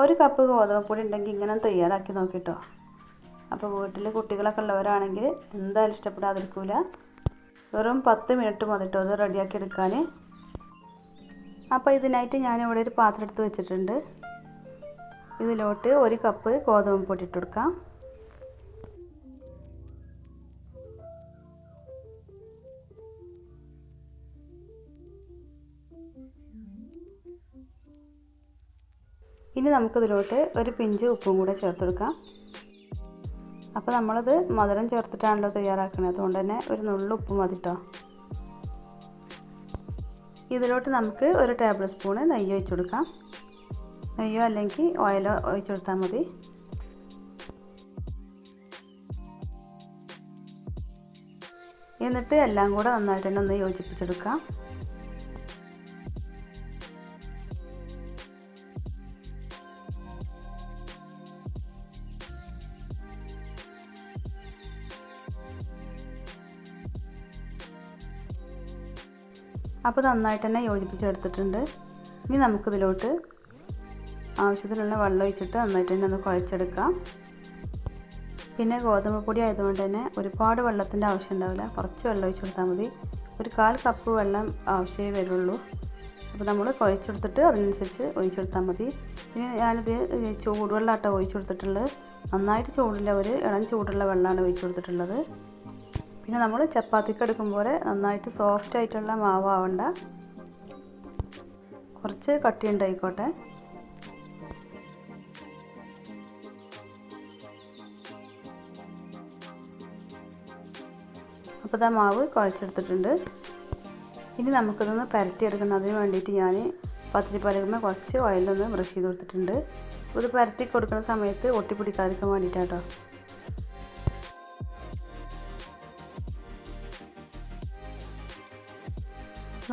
ഒരു കപ്പ് ഗോതമ്പൊടി ഉണ്ടെങ്കിൽ ഇങ്ങനെ തയ്യാറാക്കി നോക്കി നോക്കിട്ടോ. അപ്പോൾ വീട്ടിൽ കുട്ടികളൊക്കെ ഉള്ളവരാണെങ്കിൽ എന്തായാലും ഇഷ്ടപ്പെടാതിരിക്കില്ല വെറും പത്ത് മിനിറ്റ് മതിട്ടോ അത് റെഡിയാക്കി എടുക്കാൻ. അപ്പോൾ ഇതിനായിട്ട് ഞാനിവിടെ ഒരു പാത്രം എടുത്ത് വെച്ചിട്ടുണ്ട്. ഇതിലോട്ട് ഒരു കപ്പ് ഗോതമ്പ് പൊടി ഇട്ട് കൊടുക്കാം. ഇനി നമുക്കിതിലോട്ട് ഒരു പിഞ്ച് ഉപ്പും കൂടെ ചേർത്ത് കൊടുക്കാം അപ്പോൾ നമ്മളത് മധുരം ചേർത്തിട്ടാണല്ലോ തയ്യാറാക്കുന്നത്. അതുകൊണ്ട് തന്നെ ഒരു നുള്ളു ഉപ്പ് മതി കേട്ടോ ഇതിലോട്ട് നമുക്ക് ഒരു ടേബിൾ സ്പൂണ് നെയ്യ് ഒഴിച്ചു കൊടുക്കാം. നെയ്യോ അല്ലെങ്കിൽ ഓയിലോ ഒഴിച്ചു കൊടുത്താൽ മതി. എന്നിട്ട് എല്ലാം കൂടെ നന്നായിട്ട് തന്നെ ഒന്ന് യോജിപ്പിച്ചെടുക്കാം. അപ്പോൾ നന്നായിട്ട് തന്നെ യോജിപ്പിച്ചെടുത്തിട്ടുണ്ട്. ഇനി നമുക്കിതിലോട്ട് ആവശ്യത്തിനുള്ള വെള്ളം ഒഴിച്ചിട്ട് നന്നായിട്ട് തന്നെ ഒന്ന് കുഴച്ചെടുക്കാം. പിന്നെ ഗോതമ്പ് പൊടി ആയതുകൊണ്ട് തന്നെ ഒരുപാട് വെള്ളത്തിന്റെ ആവശ്യം ഉണ്ടാവില്ല. കുറച്ച് വെള്ളം ഒഴിച്ച് കൊടുത്താൽ മതി. ഒരു കാൽ കപ്പ് വെള്ളം ആവശ്യമേ വരുള്ളൂ. അപ്പോൾ നമ്മൾ കുഴച്ചെടുത്തിട്ട് അതിനനുസരിച്ച് ഒഴിച്ചു കൊടുത്താൽ മതി. പിന്നെ ഞാനിത് ചൂടുവെള്ളമാട്ടോ ഒഴിച്ചു കൊടുത്തിട്ടുള്ളത്. നന്നായിട്ട് ചൂടുള്ള ഒരു ഇളം ചൂടുള്ള വെള്ളമാണ് ഒഴിച്ചു കൊടുത്തിട്ടുള്ളത്. പിന്നെ നമ്മൾ ചപ്പാത്തിക്ക് എടുക്കുമ്പോൾ നന്നായിട്ട് സോഫ്റ്റ് ആയിട്ടുള്ള മാവാവണ്ട കുറച്ച് കട്ടിയുണ്ടായിക്കോട്ടെ അപ്പോൾ ആ മാവ് കുഴച്ചെടുത്തിട്ടുണ്ട്. ഇനി നമുക്കിതൊന്ന് പരത്തിയെടുക്കുന്നതിന് വേണ്ടിയിട്ട് ഞാൻ പത്തിരി കുറച്ച് ഓയിലൊന്ന് ബ്രഷ് ചെയ്ത് കൊടുത്തിട്ടുണ്ട്. ഇത് പരത്തി കൊടുക്കുന്ന സമയത്ത് ഒട്ടിപ്പിടിക്കാതിരിക്കാൻ വേണ്ടിയിട്ടാട്ടോ.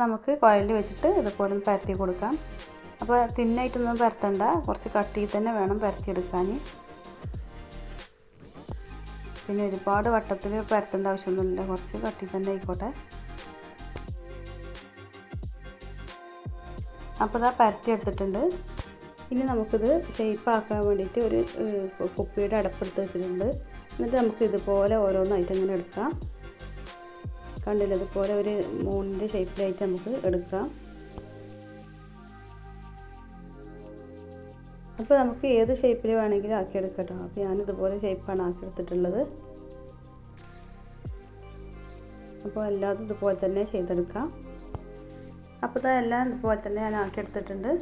നമുക്ക് കോയിലിൽ വെച്ചിട്ട് ഇതുപോലെ ഒന്ന് പരത്തി കൊടുക്കാം. അപ്പോൾ തിന്നായിട്ടൊന്നും പരത്തണ്ട. കുറച്ച് കട്ടിയിൽ തന്നെ വേണം പരത്തിയെടുക്കാൻ. പിന്നെ ഒരുപാട് വട്ടത്തിൽ പരത്തേണ്ട ആവശ്യമൊന്നുമില്ല. കുറച്ച് കട്ടി തന്നെ ആയിക്കോട്ടെ. അപ്പോൾ ഇതാ പരത്തി എടുത്തിട്ടുണ്ട് ഇനി നമുക്കിത് ഷേപ്പാക്കാൻ വേണ്ടിയിട്ട് ഒരു കുപ്പിയുടെ അടപ്പെടുത്ത് വെച്ചിട്ടുണ്ട്. എന്നിട്ട് നമുക്ക് ഇതുപോലെ ഓരോന്നായിട്ട് ഇങ്ങനെ എടുക്കാം. കണ്ടില്ല? ഇതുപോലെ ഒരു മൂന്നിന്റെ ഷേപ്പിലായിട്ട് നമുക്ക് എടുക്കാം. അപ്പോൾ നമുക്ക് ഏത് ഷേപ്പിൽ വേണമെങ്കിലും ആക്കിയെടുക്കാം കേട്ടോ അപ്പോൾ ഞാനിതുപോലെ ഷേപ്പാണ് ആക്കിയെടുത്തിട്ടുള്ളത്. അപ്പോൾ എല്ലാതും ഇതുപോലെ തന്നെ ചെയ്തെടുക്കാം. അപ്പോൾ ഇതെല്ലാം ഇതുപോലെ തന്നെ ഞാൻ ആക്കിയെടുത്തിട്ടുണ്ട്.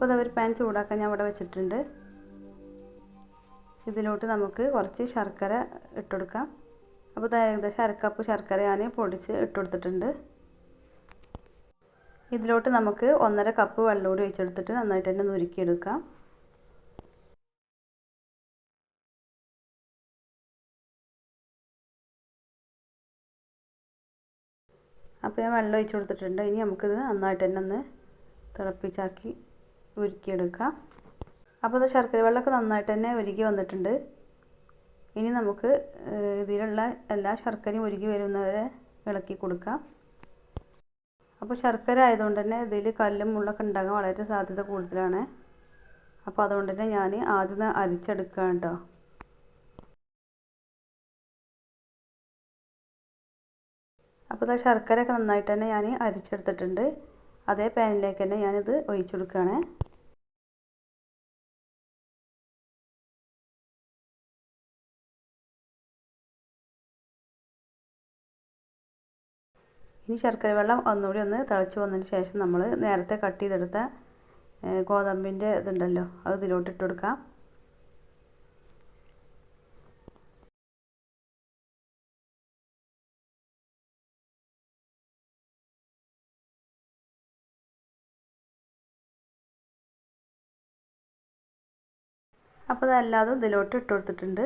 അപ്പോൾ ഒരു പാൻ ചൂടാക്കാൻ ഞാൻ ഇവിടെ വെച്ചിട്ടുണ്ട്. ഇതിലോട്ട് നമുക്ക് കുറച്ച് ശർക്കര ഇട്ടുകൊടുക്കാം അപ്പോൾ ഏകദേശം അരക്കപ്പ് ശർക്കര ഞാൻ പൊടിച്ച് ഇട്ടുകൊടുത്തിട്ടുണ്ട് ഇതിലോട്ട് നമുക്ക് ഒന്നര കപ്പ് വെള്ളം കൂടി ഒഴിച്ചെടുത്തിട്ട് നന്നായിട്ട് തന്നെ നുരുക്കിയെടുക്കാം അപ്പോൾ ഞാൻ വെള്ളം ഒഴിച്ച് കൊടുത്തിട്ടുണ്ട്. ഇനി നമുക്കിത് നന്നായിട്ട് തന്നെ ഒന്ന് തിളപ്പിച്ചാക്കി ഉരുക്കിയെടുക്കാം അപ്പോൾ അത് ശർക്കര വെള്ളമൊക്കെ നന്നായിട്ട് തന്നെ ഉരുകി വന്നിട്ടുണ്ട്. ഇനി നമുക്ക് ഇതിലുള്ള എല്ലാ ശർക്കരയും ഉരുകി വരുന്നവരെ ഇളക്കി കൊടുക്കാം. അപ്പോൾ ശർക്കര ആയതുകൊണ്ട് തന്നെ ഇതിൽ കല്ലും മുള്ളൊക്കെ ഉണ്ടാകാൻ വളരെ സാധ്യത കൂടുതലാണ്. അപ്പോൾ അതുകൊണ്ട് തന്നെ ഞാൻ ആദ്യം അരിച്ചെടുക്കുകയാണ് കേട്ടോ. അപ്പോൾ ഇതാ ശർക്കരയൊക്കെ നന്നായിട്ട് തന്നെ ഞാൻ അരിച്ചെടുത്തിട്ടുണ്ട്. അതേ പാനിലേക്ക് തന്നെ ഞാനിത് ഒഴിച്ചു ഇനി ശർക്കര വെള്ളം ഒന്നുകൂടി ഒന്ന് തിളച്ച് വന്നതിന് ശേഷം നമ്മൾ നേരത്തെ കട്ട് ചെയ്തെടുത്ത ഗോതമ്പിന്റെ ഇതുണ്ടല്ലോ അത് ഇതിലോട്ട് ഇട്ട് കൊടുക്കാം. അപ്പോൾ അതല്ലാതും ഇതിലോട്ട് ഇട്ട് കൊടുത്തിട്ടുണ്ട്.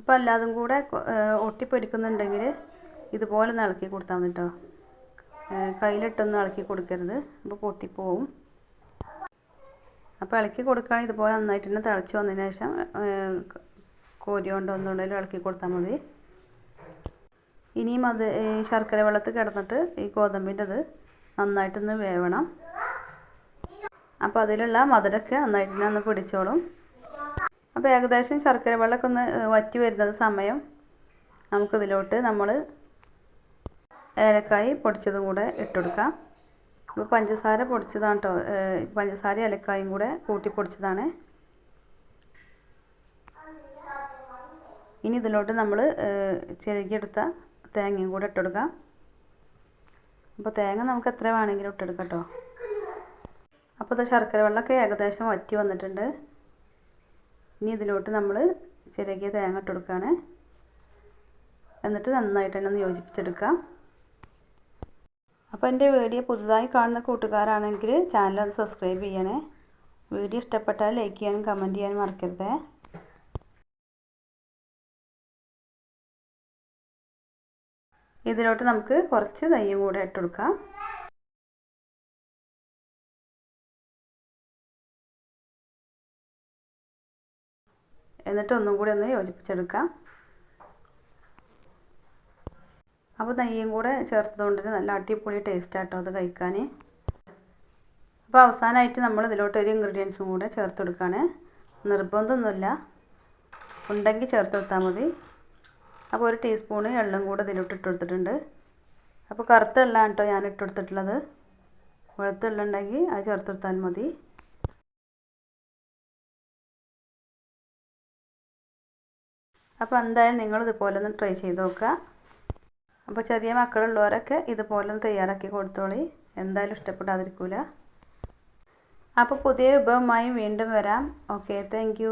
അപ്പോൾ അല്ലാതും കൂടെ ഒട്ടിപ്പിടിക്കുന്നുണ്ടെങ്കിൽ ഇതുപോലെ ഒന്ന് ഇളക്കി കൊടുത്താൽ മതി കേട്ടോ കയ്യിലിട്ടൊന്നും ഇളക്കി കൊടുക്കരുത്. അപ്പോൾ പൊട്ടിപ്പോവും. അപ്പോൾ ഇളക്കി കൊടുക്കുകയാണെങ്കിൽ ഇതുപോലെ നന്നായിട്ട് തന്നെ തിളച്ച് വന്നതിന് ശേഷം കോരി കൊണ്ട് ഒന്നുകൊണ്ടെങ്കിലും ഇളക്കി കൊടുത്താൽ മതി. ഇനിയും അത് ഈ ശർക്കര വെള്ളത്തിൽ കിടന്നിട്ട് ഈ ഗോതമ്പിന്റെ അത് നന്നായിട്ടൊന്ന് വേവണം. അപ്പോൾ അതിലുള്ള മധുരമൊക്കെ നന്നായിട്ട് തന്നെ ഒന്ന് പിടിച്ചോളും. അപ്പോൾ ഏകദേശം ശർക്കര വെള്ളമൊക്കെ ഒന്ന് വറ്റി വരുന്നത് സമയം നമുക്കിതിലോട്ട് നമ്മൾ ഏലക്കായി പൊടിച്ചതും കൂടെ ഇട്ടുകൊടുക്കാം അപ്പോൾ പഞ്ചസാര പൊടിച്ചതാണ് കേട്ടോ പഞ്ചസാര ഏലക്കായും കൂടെ കൂട്ടി പൊടിച്ചതാണ്. ഇനി ഇതിലോട്ട് നമ്മൾ ചിരകിയെടുത്ത തേങ്ങയും കൂടെ ഇട്ടെടുക്കാം. അപ്പോൾ തേങ്ങ നമുക്ക് എത്ര വേണമെങ്കിലും ഇട്ടെടുക്കാം കേട്ടോ അപ്പോൾ ഇത് ശർക്കര വെള്ളമൊക്കെ ഏകദേശം വറ്റി വന്നിട്ടുണ്ട്. ഇനി ഇതിലോട്ട് നമ്മൾ ചിരകിയ തേങ്ങ ഇട്ടെടുക്കുകയാണ് എന്നിട്ട് നന്നായിട്ട് തന്നെ ഒന്ന് യോജിപ്പിച്ചെടുക്കാം. അപ്പോൾ എന്റെ വീഡിയോ പുതുതായി കാണുന്ന കൂട്ടുകാരാണെങ്കിൽ ചാനൽ ഒന്ന് സബ്സ്ക്രൈബ് ചെയ്യണേ. വീഡിയോ ഇഷ്ടപ്പെട്ടാൽ ലൈക്ക് ചെയ്യാനും കമന്റ് ചെയ്യാനും മറക്കരുതേ. ഇതിലോട്ട് നമുക്ക് കുറച്ച് നെയ്യും കൂടെ ഇട്ട് കൊടുക്കാം. എന്നിട്ട് ഒന്നും കൂടി ഒന്ന് യോജിപ്പിച്ചെടുക്കാം. അപ്പോൾ നെയ്യും കൂടെ ചേർത്തതുകൊണ്ട് നല്ല അടിപൊളി ടേസ്റ്റ് ആട്ടോ അത് കഴിക്കാൻ. അപ്പോൾ അവസാനമായിട്ട് നമ്മൾ ഇതിലോട്ട് ഒരു ഇൻഗ്രീഡിയൻസും കൂടെ ചേർത്ത് കൊടുക്കുകയാണ്. നിർബന്ധമൊന്നുമില്ല. ഉണ്ടെങ്കിൽ ചേർത്ത് കൊടുത്താൽ മതി. അപ്പോൾ ഒരു ടീസ്പൂണ് എള്ളും കൂടെ ഇതിലോട്ട് ഇട്ട് കൊടുത്തിട്ടുണ്ട്. അപ്പോൾ കറുത്ത എള്ളാണ് കേട്ടോ ഞാൻ ഇട്ട് കൊടുത്തിട്ടുള്ളത്. വെളുത്ത എള്ളുണ്ടെങ്കിൽ അത് ചേർത്ത് കൊടുത്താൽ മതി. അപ്പോൾ എന്തായാലും നിങ്ങൾ ഇതുപോലെ ഒന്ന് ട്രൈ ചെയ്ത് നോക്കുക. അപ്പോൾ ചെറിയ മക്കളുള്ളവരൊക്കെ ഇതുപോലെ തയ്യാറാക്കി കൊടുത്തോളി. എന്തായാലും ഇഷ്ടപ്പെടാതിരിക്കില്ല അപ്പോൾ പുതിയ വിഭവമായി വീണ്ടും വരാം. Okay thank